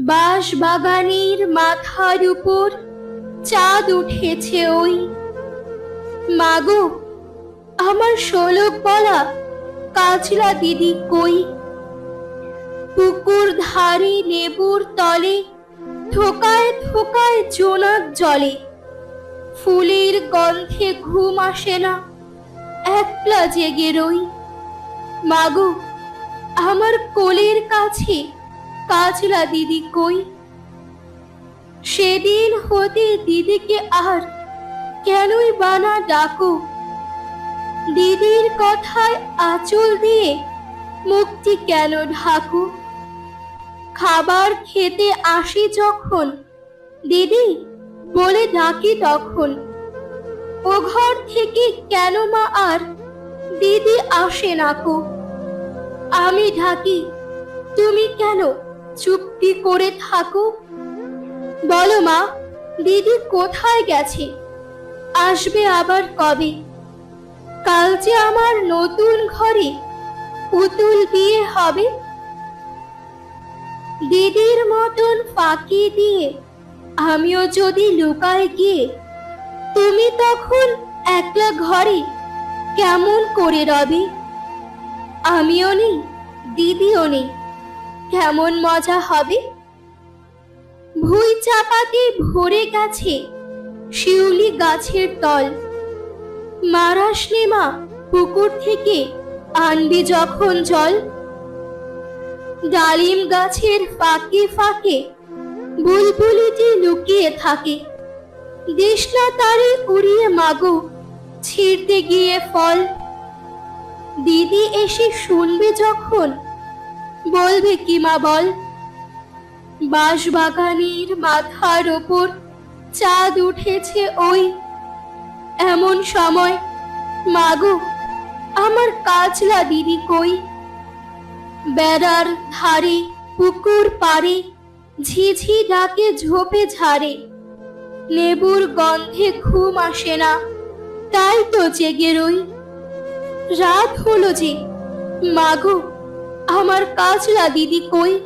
বাঁশ বাগানের মাথার উপর চাঁদ উঠেছে ওই। মাগো, আমার শোলক বলা কাজলা দিদি কই? পুকুর ধারে নেবুর তলে থোকায় থোকায় জোনাক জলে। ফুলের গন্ধে ঘুম আসে না। জেগে রই। মাগো, আমার কোলের কাছে কাজলা দিদি কই? সেদিন হতে দিদিকে আর কেনই বানা ডাকো? দিদির কথায় আঁচল দিয়ে মুক্তি কেন ঢাকো? খাবার খেতে আসি যখন, দিদি বলে ডাকি তখন। ও ঘর থেকে কেন মা আর দিদি আসে না কো? আমি ঢাকি, তুমি কেন চুপটি করে থাকো? বলো মা, দিদি কোথায় গেছে? আসবে আবার কবে? কাল যে আমার নতুন ঘরে পুতুল বিয়ে হবে? দিদির মতন ফাঁকি দিয়ে আমিও যদি লুকায় গিয়ে তুমি তখন একলা ঘরে কেমন করে রবে? আমিও নেই, দিদিও নেই, কেমন মজা হবে? ভুই চাপাতে ভরে গেছে শিউলি গাছের তল। মারাস মা, পুকুর থেকে আনবি যখন জল। ডালিম গাছের ফাঁকে ফাঁকে বুলবুলিটি লুকিয়ে থাকে। দেশনা তারে উড়িয়ে মাগো, ছিঁড়তে গিয়ে ফল। দিদি এসে শুনবে যখন, বলবে কি মা বল? বাঁশ বাগানের মাথার ওপর চাঁদ উঠেছে ওই, এমন সময়, মাগো, আমার কাজলা দিদি কই? বেড়ার ধারে, পুকুর পারে ঝিঝি ডাকে ঝোপে ঝাড়ে। লেবুর গন্ধে ঘুম আসে না। তাই তো জেগে রই। রাত হলো যে। মাগো, আমার কাজলা দিদি কই?